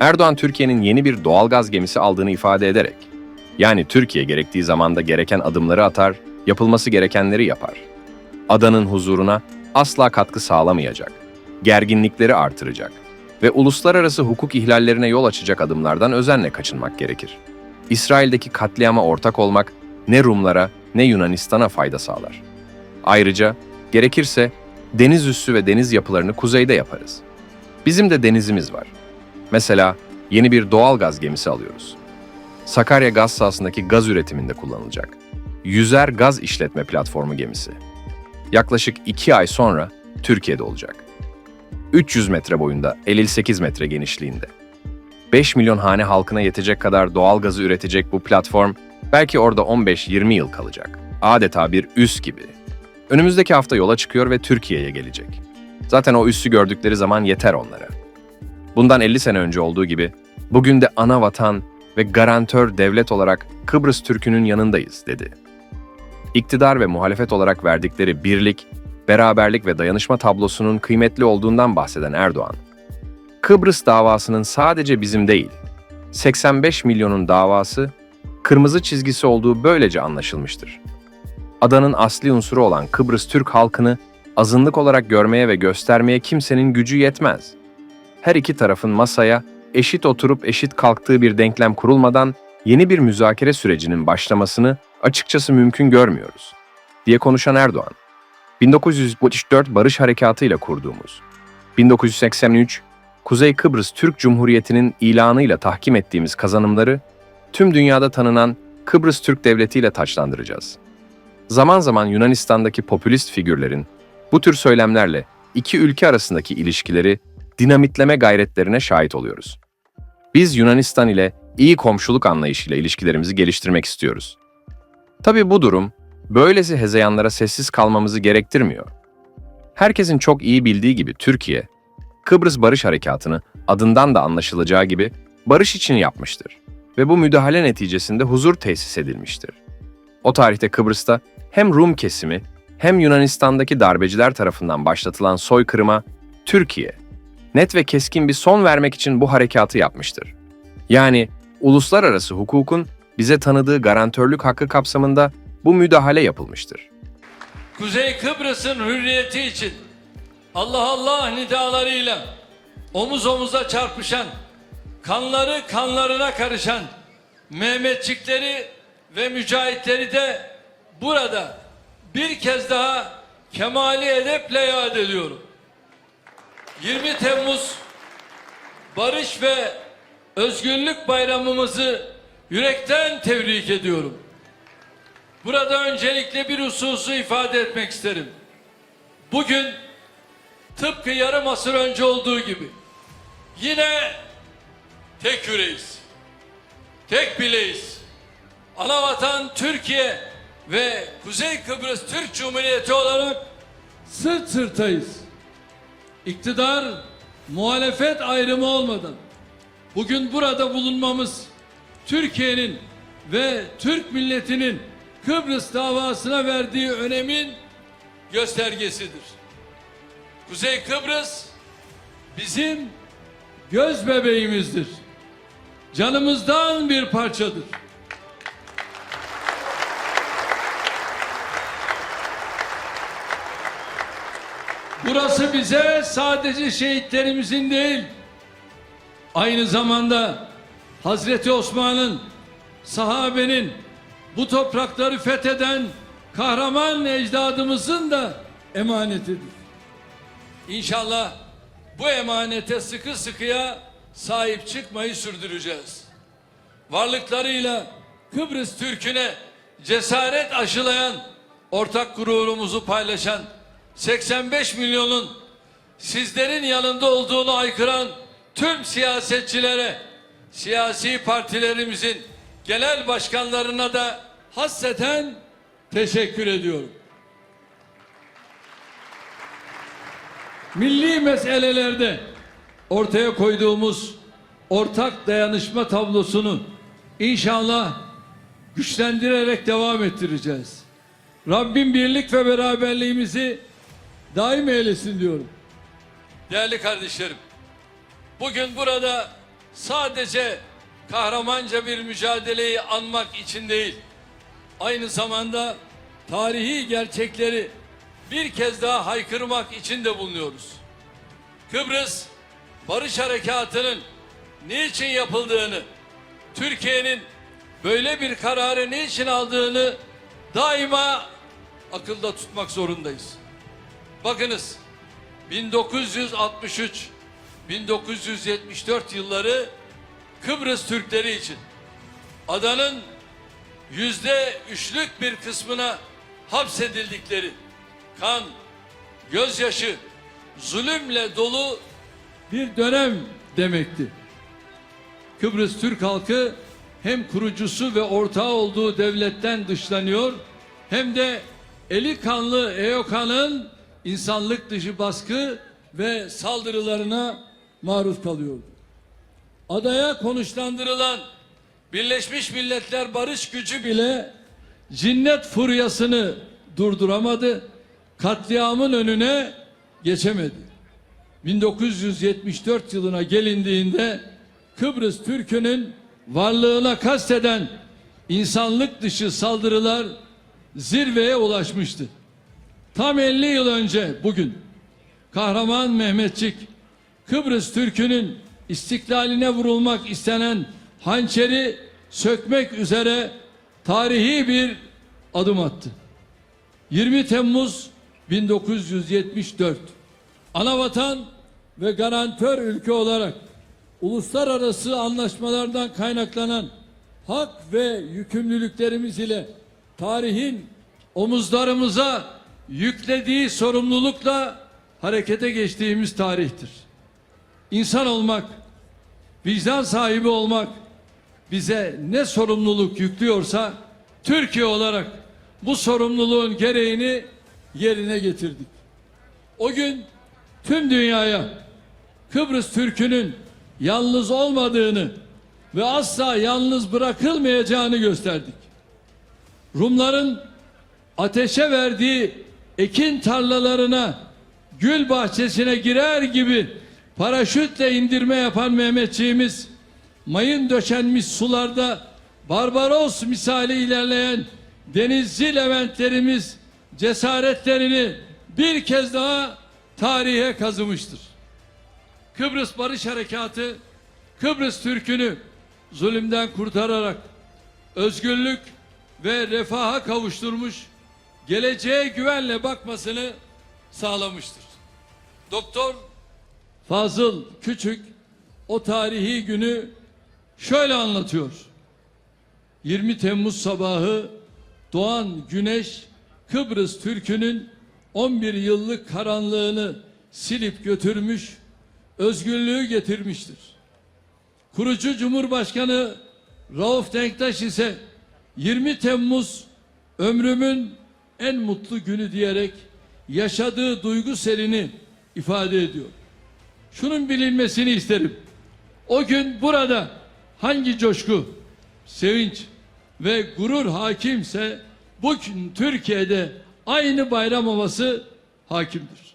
Erdoğan Türkiye'nin yeni bir doğalgaz gemisi aldığını ifade ederek, yani Türkiye gerektiği zamanda gereken adımları atar, yapılması gerekenleri yapar. Adanın huzuruna asla katkı sağlamayacak, gerginlikleri artıracak ve uluslararası hukuk ihlallerine yol açacak adımlardan özenle kaçınmak gerekir. İsrail'deki katliama ortak olmak ne Rumlara ne Yunanistan'a fayda sağlar. Ayrıca gerekirse deniz üssü ve deniz yapılarını kuzeyde yaparız. Bizim de denizimiz var. Mesela yeni bir doğal gaz gemisi alıyoruz. Sakarya gaz sahasındaki gaz üretiminde kullanılacak. Yüzer Gaz İşletme Platformu gemisi. Yaklaşık iki ay sonra Türkiye'de olacak. 300 metre boyunda, 58 metre genişliğinde. 5 milyon hane halkına yetecek kadar doğal gazı üretecek bu platform belki orada 15-20 yıl kalacak. Adeta bir üs gibi. Önümüzdeki hafta yola çıkıyor ve Türkiye'ye gelecek. Zaten o üssü gördükleri zaman yeter onlara. Bundan 50 sene önce olduğu gibi bugün de ana vatan ve garantör devlet olarak Kıbrıs Türk'ünün yanındayız dedi. İktidar ve muhalefet olarak verdikleri birlik, beraberlik ve dayanışma tablosunun kıymetli olduğundan bahseden Erdoğan, Kıbrıs davasının sadece bizim değil, 85 milyonun davası, kırmızı çizgisi olduğu böylece anlaşılmıştır. Adanın asli unsuru olan Kıbrıs Türk halkını azınlık olarak görmeye ve göstermeye kimsenin gücü yetmez. Her iki tarafın masaya eşit oturup eşit kalktığı bir denklem kurulmadan yeni bir müzakere sürecinin başlamasını açıkçası mümkün görmüyoruz, diye konuşan Erdoğan. 1974 Barış Harekatı ile kurduğumuz, 1983 Kuzey Kıbrıs Türk Cumhuriyeti'nin ilanıyla tahkim ettiğimiz kazanımları tüm dünyada tanınan Kıbrıs Türk Devleti ile taçlandıracağız. Zaman zaman Yunanistan'daki popülist figürlerin bu tür söylemlerle iki ülke arasındaki ilişkileri dinamitleme gayretlerine şahit oluyoruz. Biz Yunanistan ile iyi komşuluk anlayışıyla ilişkilerimizi geliştirmek istiyoruz. Tabii bu durum böylesi hezeyanlara sessiz kalmamızı gerektirmiyor. Herkesin çok iyi bildiği gibi Türkiye, Kıbrıs Barış Harekatı'nı adından da anlaşılacağı gibi barış için yapmıştır ve bu müdahale neticesinde huzur tesis edilmiştir. O tarihte Kıbrıs'ta hem Rum kesimi hem Yunanistan'daki darbeciler tarafından başlatılan soykırıma Türkiye net ve keskin bir son vermek için bu harekatı yapmıştır. Yani uluslararası hukukun bize tanıdığı garantörlük hakkı kapsamında bu müdahale yapılmıştır. Kuzey Kıbrıs'ın hürriyeti için Allah Allah nidalarıyla omuz omuza çarpışan, kanları kanlarına karışan Mehmetçikleri ve mücahitleri de burada bir kez daha kemali edeple yad ediyorum. 20 Temmuz Barış ve Özgürlük Bayramımızı yürekten tebrik ediyorum. Burada öncelikle bir hususu ifade etmek isterim. Bugün tıpkı yarım asır önce olduğu gibi yine tek yüreğiz. Tek bileğiz. Anavatan Türkiye ve Kuzey Kıbrıs Türk Cumhuriyeti olarak sırt sırtayız. İktidar, muhalefet ayrımı olmadan bugün burada bulunmamız Türkiye'nin ve Türk milletinin Kıbrıs davasına verdiği önemin göstergesidir. Kuzey Kıbrıs bizim göz bebeğimizdir. Canımızdan bir parçadır. Burası bize sadece şehitlerimizin değil, aynı zamanda Hazreti Osman'ın, sahabenin, bu toprakları fetheden kahraman ecdadımızın da emanetidir. İnşallah bu emanete sıkı sıkıya sahip çıkmayı sürdüreceğiz. Varlıklarıyla Kıbrıs Türk'üne cesaret aşılayan, ortak gururumuzu paylaşan 85 milyonun sizlerin yanında olduğunu aykıran tüm siyasetçilere, siyasi partilerimizin genel başkanlarına da hasreten teşekkür ediyorum. Milli meselelerde ortaya koyduğumuz ortak dayanışma tablosunu inşallah güçlendirerek devam ettireceğiz. Rabbim birlik ve beraberliğimizi daim eylesin diyorum. Değerli kardeşlerim, bugün burada sadece kahramanca bir mücadeleyi anmak için değil, aynı zamanda tarihi gerçekleri bir kez daha haykırmak için de bulunuyoruz. Kıbrıs Barış Harekatı'nın niçin yapıldığını, Türkiye'nin böyle bir kararı niçin aldığını daima akılda tutmak zorundayız. Bakınız 1963 1974 yılları Kıbrıs Türkleri için adanın yüzde üçlük bir kısmına hapsedildikleri kan, gözyaşı, zulümle dolu bir dönem demekti. Kıbrıs Türk halkı hem kurucusu ve ortağı olduğu devletten dışlanıyor hem de eli kanlı EOKA'nın insanlık dışı baskı ve saldırılarına maruz kalıyordu. Adaya konuşlandırılan Birleşmiş Milletler barış gücü bile cinnet furyasını durduramadı. Katliamın önüne geçemedi. 1974 yılına gelindiğinde Kıbrıs Türk'ünün varlığına kasteden insanlık dışı saldırılar zirveye ulaşmıştı. Tam 50 yıl önce bugün kahraman Mehmetçik Kıbrıs Türk'ünün istiklaline vurulmak istenen hançeri sökmek üzere tarihi bir adım attı. 20 Temmuz 1974 Anavatan ve garantör ülke olarak uluslararası anlaşmalardan kaynaklanan hak ve yükümlülüklerimiz ile tarihin omuzlarımıza yüklediği sorumlulukla harekete geçtiğimiz tarihtir. İnsan olmak, vicdan sahibi olmak bize ne sorumluluk yüklüyorsa Türkiye olarak bu sorumluluğun gereğini yerine getirdik. O gün tüm dünyaya Kıbrıs Türk'ünün yalnız olmadığını ve asla yalnız bırakılmayacağını gösterdik. Rumların ateşe verdiği ekin tarlalarına, gül bahçesine girer gibi paraşütle indirme yapan Mehmetçiğimiz, mayın döşenmiş sularda Barbaros misali ilerleyen denizci Leventlerimiz cesaretlerini bir kez daha tarihe kazımıştır. Kıbrıs Barış Harekatı Kıbrıs Türk'ünü zulümden kurtararak özgürlük ve refaha kavuşturmuş, geleceğe güvenle bakmasını sağlamıştır. Doktor Fazıl Küçük o tarihi günü şöyle anlatıyor. 20 Temmuz sabahı doğan güneş Kıbrıs Türk'ünün 11 yıllık karanlığını silip götürmüş, özgürlüğü getirmiştir. Kurucu Cumhurbaşkanı Rauf Denktaş ise 20 Temmuz ömrümün en mutlu günü diyerek yaşadığı duygu serini ifade ediyor. Şunun bilinmesini isterim. O gün burada hangi coşku, sevinç ve gurur hakimse bugün Türkiye'de aynı bayram havası hakimdir.